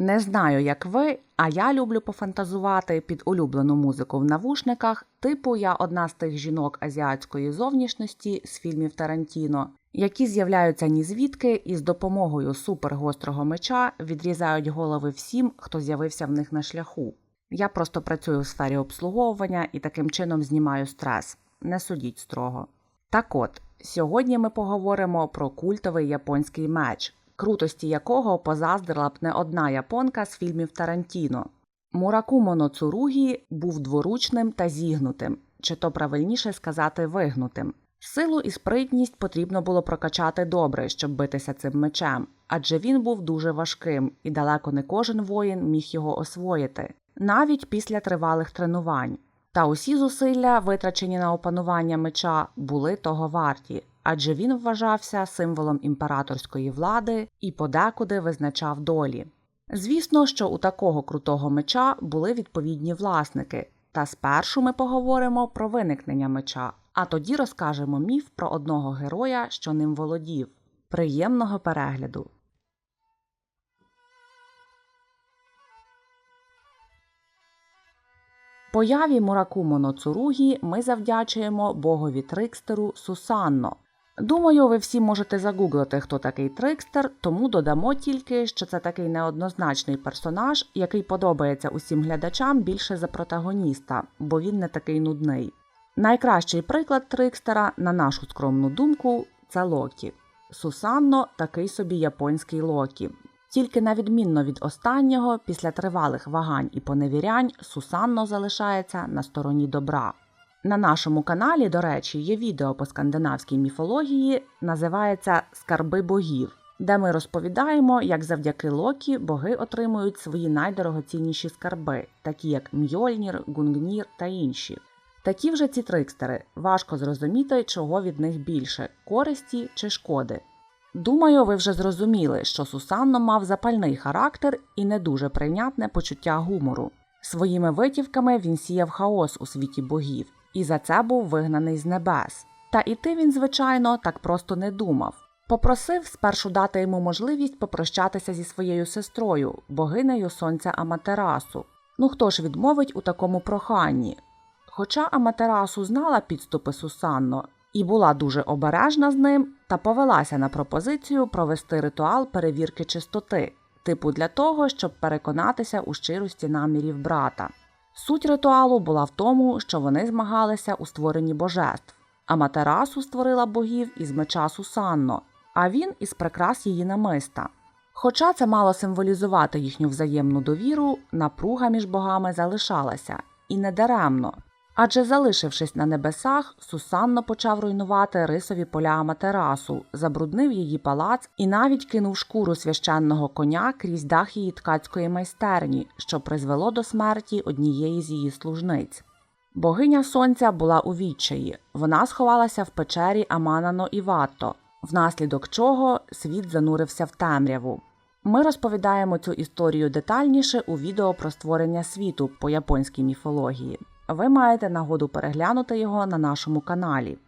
Не знаю, як ви, а я люблю пофантазувати під улюблену музику в навушниках, типу я одна з тих жінок азіатської зовнішності з фільмів Тарантіно, які з'являються ні звідки і з допомогою супергострого меча відрізають голови всім, хто з'явився в них на шляху. Я просто працюю в сфері обслуговування і таким чином знімаю стрес. Не судіть строго. Так от, сьогодні ми поговоримо про культовий японський меч, крутості якого позаздрила б не одна японка з фільмів Тарантіно. Муракумо но Цуругі був дворучним та зігнутим, чи то правильніше сказати вигнутим. Силу і спритність потрібно було прокачати добре, щоб битися цим мечем, адже він був дуже важким і далеко не кожен воїн міг його освоїти, навіть після тривалих тренувань. Та усі зусилля, витрачені на опанування меча, були того варті, адже він вважався символом імператорської влади і подекуди визначав долі. Звісно, що у такого крутого меча були відповідні власники, та спершу ми поговоримо про виникнення меча, а тоді розкажемо міф про одного героя, що ним володів. Приємного перегляду! Появі Муракумо но Цуругі ми завдячуємо богові трикстеру Сусанно. Думаю, ви всі можете загуглити, хто такий трикстер, тому додамо тільки, що це такий неоднозначний персонаж, який подобається усім глядачам більше за протагоніста, бо він не такий нудний. Найкращий приклад трикстера, на нашу скромну думку, це Локі. Сусанно такий собі японський Локі. Тільки на відмінно від останнього, після тривалих вагань і поневірянь, Сусанно залишається на стороні добра. На нашому каналі, до речі, є відео по скандинавській міфології, називається Скарби богів, де ми розповідаємо, як завдяки Локі боги отримують свої найдорогоцінніші скарби, такі як Мьольнір, Гунгнір та інші. Такі вже ці трикстери, важко зрозуміти, чого від них більше користі чи шкоди. Думаю, ви вже зрозуміли, що Сусанно мав запальний характер і не дуже прийнятне почуття гумору. Своїми витівками він сіяв хаос у світі богів, і за це був вигнаний з небес. Та іти він, звичайно, так просто не думав. Попросив спершу дати йому можливість попрощатися зі своєю сестрою, богинею сонця Аматерасу. Ну хто ж відмовить у такому проханні? Хоча Аматерасу знала підступи Сусанно і була дуже обережна з ним та повелася на пропозицію провести ритуал перевірки чистоти, типу для того, щоб переконатися у щирості намірів брата. Суть ритуалу була в тому, що вони змагалися у створенні божеств. Аматерасу створила богів із меча Сусанно, а він із прикрас її намиста. Хоча це мало символізувати їхню взаємну довіру, напруга між богами залишалася і не даремно. Адже, залишившись на небесах, Сусанно почав руйнувати рисові поля Аматерасу, забруднив її палац і навіть кинув шкуру священного коня крізь дах її ткацької майстерні, що призвело до смерті однієї з її служниць. Богиня сонця була у відчаї. Вона сховалася в печері Аманано і Ватто, внаслідок чого світ занурився в темряву. Ми розповідаємо цю історію детальніше у відео про створення світу по японській міфології. Ви маєте нагоду переглянути його на нашому каналі.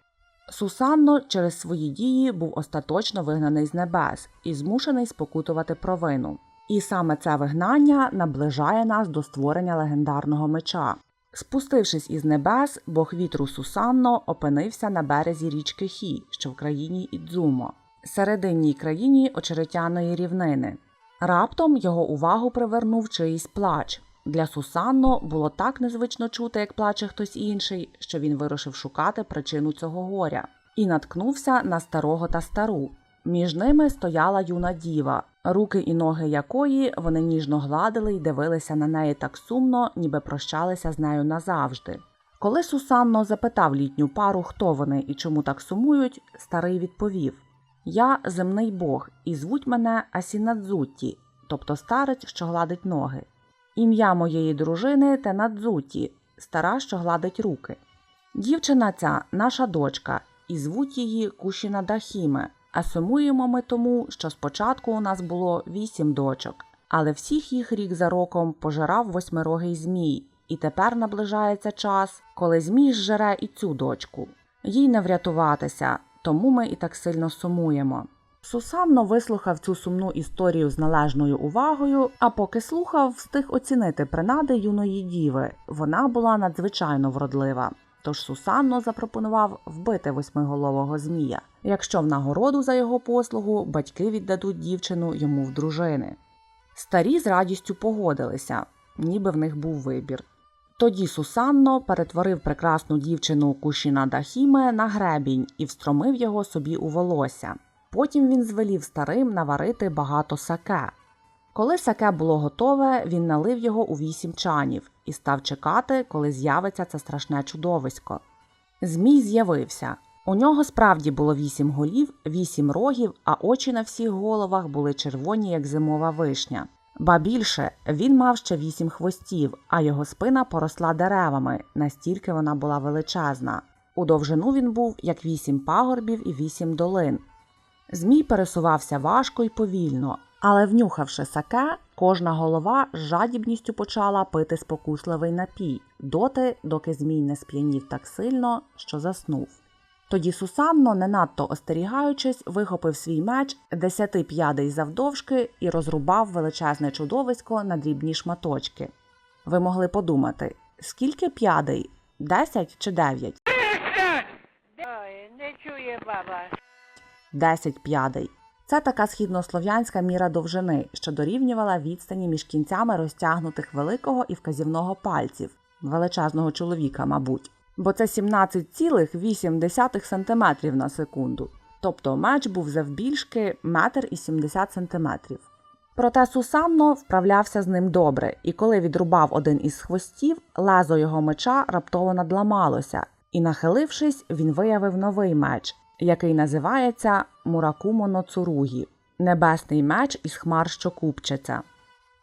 Сусанно через свої дії був остаточно вигнаний з небес і змушений спокутувати провину. І саме це вигнання наближає нас до створення легендарного меча. Спустившись із небес, бог вітру Сусанно опинився на березі річки Хі, що в країні Ідзумо, серединній країні очеретяної рівнини. Раптом його увагу привернув чиїсь плач. Для Сусанно було так незвично чути, як плаче хтось інший, що він вирушив шукати причину цього горя і наткнувся на старого та стару. Між ними стояла юна діва, руки і ноги якої вони ніжно гладили й дивилися на неї так сумно, ніби прощалися з нею назавжди. Коли Сусанно запитав літню пару, хто вони і чому так сумують, старий відповів: Я земний бог, і звуть мене Асінадзутті, тобто старець, що гладить ноги. Ім'я моєї дружини Тенадзуті, стара, що гладить руки. Дівчина ця наша дочка, і звуть її Кушіна Дахіме, а сумуємо ми тому, що спочатку у нас було вісім дочок, але всіх їх рік за роком пожирав восьмирогий змій, і тепер наближається час, коли змій зжере і цю дочку. Їй не врятуватися, тому ми і так сильно сумуємо. Сусанно вислухав цю сумну історію з належною увагою, а поки слухав, встиг оцінити принади юної діви. Вона була надзвичайно вродлива. Тож Сусанно запропонував вбити восьмиголового змія, якщо в нагороду за його послугу батьки віддадуть дівчину йому в дружини. Старі з радістю погодилися, ніби в них був вибір. Тоді Сусанно перетворив прекрасну дівчину Кушіна Дахіме на гребінь і встромив його собі у волосся. Потім він звелів старим наварити багато саке. Коли саке було готове, він налив його у вісім чанів і став чекати, коли з'явиться це страшне чудовисько. Змій з'явився. У нього справді було вісім голів, вісім рогів, а очі на всіх головах були червоні, як зимова вишня. Ба більше він мав ще вісім хвостів, а його спина поросла деревами, настільки вона була величезна. У довжину він був як вісім пагорбів і вісім долин. Змій пересувався важко й повільно, але внюхавши саке, кожна голова з жадібністю почала пити спокусливий напій, доти, доки змій не сп'янів так сильно, що заснув. Тоді Сусанно, не надто остерігаючись, вихопив свій меч десяти п'ядей завдовжки і розрубав величезне чудовисько на дрібні шматочки. Ви могли подумати, скільки п'ядей? Десять чи дев'ять? Не чує баба. 10 п'ядей. Це така східнослов'янська міра довжини, що дорівнювала відстані між кінцями розтягнутих великого і вказівного пальців, величезного чоловіка, мабуть. Бо це 17,8 см на секунду. Тобто меч був завбільшки метр і 70 см. Проте Сусанно вправлявся з ним добре, і коли відрубав один із хвостів, лезо його меча раптово надламалося, і, нахилившись, він виявив новий меч, який називається Муракумо Ноцуругі небесний меч із хмар, що купчаться.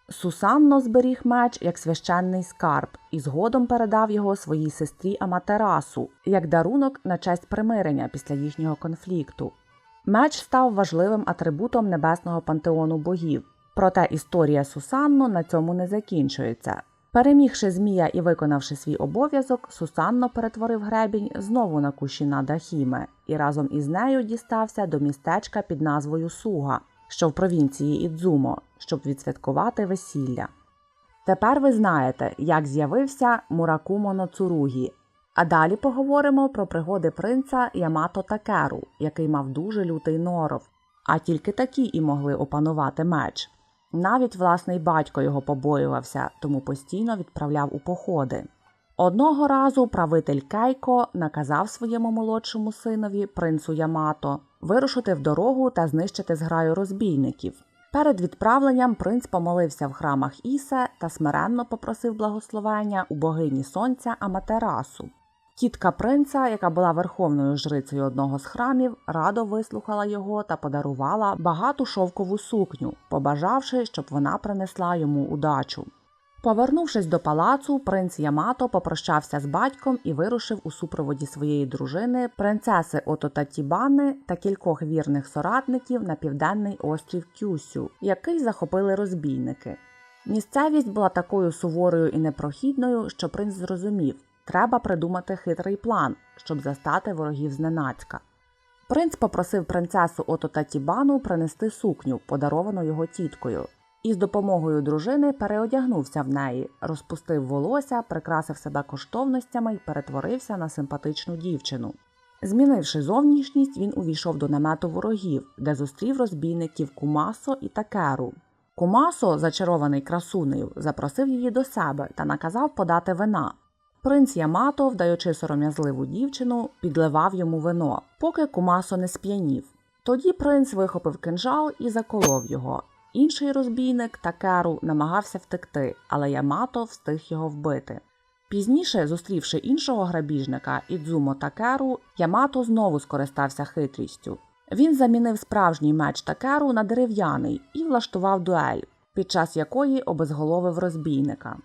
Сусанно зберіг меч як священний скарб і згодом передав його своїй сестрі Аматерасу як дарунок на честь примирення після їхнього конфлікту. Меч став важливим атрибутом небесного пантеону богів. Проте історія Сусанно на цьому не закінчується. Перемігши Змія і виконавши свій обов'язок, Сусанно перетворив гребінь знову на Кушіна Дахіме і разом із нею дістався до містечка під назвою Суга, що в провінції Ідзумо, щоб відсвяткувати весілля. Тепер ви знаєте, як з'явився Муракумо Ноцуругі. А далі поговоримо про пригоди принца Ямато Такеру, який мав дуже лютий норов, а тільки такі і могли опанувати меч. Навіть власний батько його побоювався, тому постійно відправляв у походи. Одного разу правитель Кейко наказав своєму молодшому синові, принцу Ямато, вирушити в дорогу та знищити зграю розбійників. Перед відправленням принц помолився в храмах Ісе та смиренно попросив благословення у богині сонця Аматерасу. Тітка принца, яка була верховною жрицею одного з храмів, радо вислухала його та подарувала багату шовкову сукню, побажавши, щоб вона принесла йому удачу. Повернувшись до палацу, принц Ямато попрощався з батьком і вирушив у супроводі своєї дружини, принцеси Ототатібани та кількох вірних соратників на південний острів Кюсю, який захопили розбійники. Місцевість була такою суворою і непрохідною, що принц зрозумів, треба придумати хитрий план, щоб застати ворогів зненацька. Принц попросив принцесу Ототатібану принести сукню, подаровану його тіткою, і з допомогою дружини переодягнувся в неї, розпустив волосся, прикрасив себе коштовностями і перетворився на симпатичну дівчину. Змінивши зовнішність, він увійшов до намету ворогів, де зустрів розбійників Кумасо і Такеру. Кумасо, зачарований красунею, запросив її до себе та наказав подати вина. Принц Ямато, вдаючи сором'язливу дівчину, підливав йому вино, поки Кумасо не сп'янів. Тоді принц вихопив кинжал і заколов його. Інший розбійник Такеру намагався втекти, але Ямато встиг його вбити. Пізніше, зустрівши іншого грабіжника Ідзумо Такеру, Ямато знову скористався хитрістю. Він замінив справжній меч Такеру на дерев'яний і влаштував дуель, під час якої обезголовив розбійника.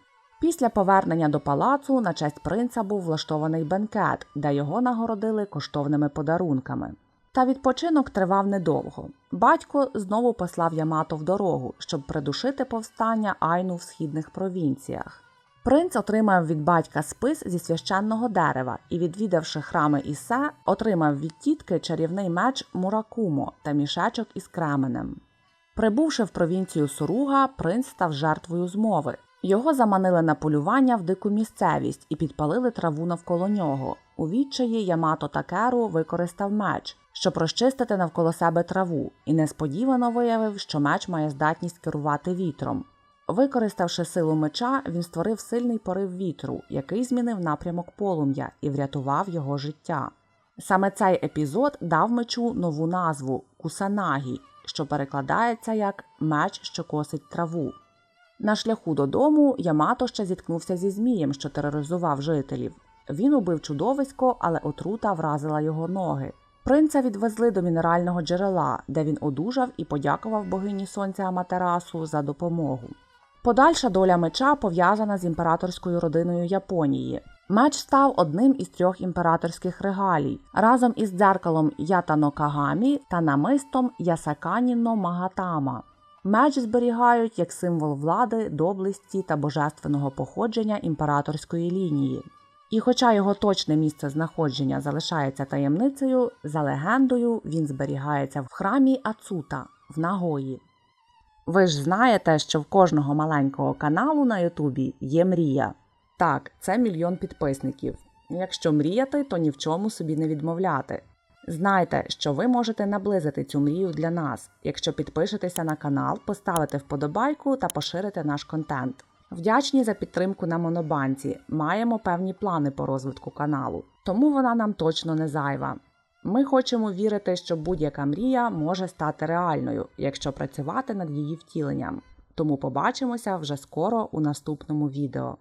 Після повернення до палацу на честь принца був влаштований бенкет, де його нагородили коштовними подарунками. Та відпочинок тривав недовго. Батько знову послав Ямато в дорогу, щоб придушити повстання Айну в східних провінціях. Принц отримав від батька спис зі священного дерева і, відвідавши храми Ісе, отримав від тітки чарівний меч Муракумо та мішечок із кременем. Прибувши в провінцію Суруга, принц став жертвою змови. Його заманили на полювання в дику місцевість і підпалили траву навколо нього. У відчаї Ямато Такеру використав меч, щоб розчистити навколо себе траву, і несподівано виявив, що меч має здатність керувати вітром. Використавши силу меча, він створив сильний порив вітру, який змінив напрямок полум'я і врятував його життя. Саме цей епізод дав мечу нову назву Кусанагі, що перекладається як меч, що косить траву. На шляху додому Ямато ще зіткнувся зі змієм, що тероризував жителів. Він убив чудовисько, але отрута вразила його ноги. Принца відвезли до мінерального джерела, де він одужав і подякував богині сонця Аматерасу за допомогу. Подальша доля меча пов'язана з імператорською родиною Японії. Меч став одним із трьох імператорських регалій разом із дзеркалом Ятано Кагамі та намистом Ясаканіно Магатама. Меч зберігають як символ влади, доблесті та божественного походження імператорської лінії. І хоча його точне місце знаходження залишається таємницею, за легендою він зберігається в храмі Ацута в Нагої. Ви ж знаєте, що в кожного маленького каналу на Ютубі є мрія. Так, це мільйон підписників. Якщо мріяти, то ні в чому собі не відмовляти. Знайте, що ви можете наблизити цю мрію для нас, якщо підпишетеся на канал, поставите вподобайку та поширите наш контент. Вдячні за підтримку на Монобанці. Маємо певні плани по розвитку каналу, тому вона нам точно не зайва. Ми хочемо вірити, що будь-яка мрія може стати реальною, якщо працювати над її втіленням. Тому побачимося вже скоро у наступному відео.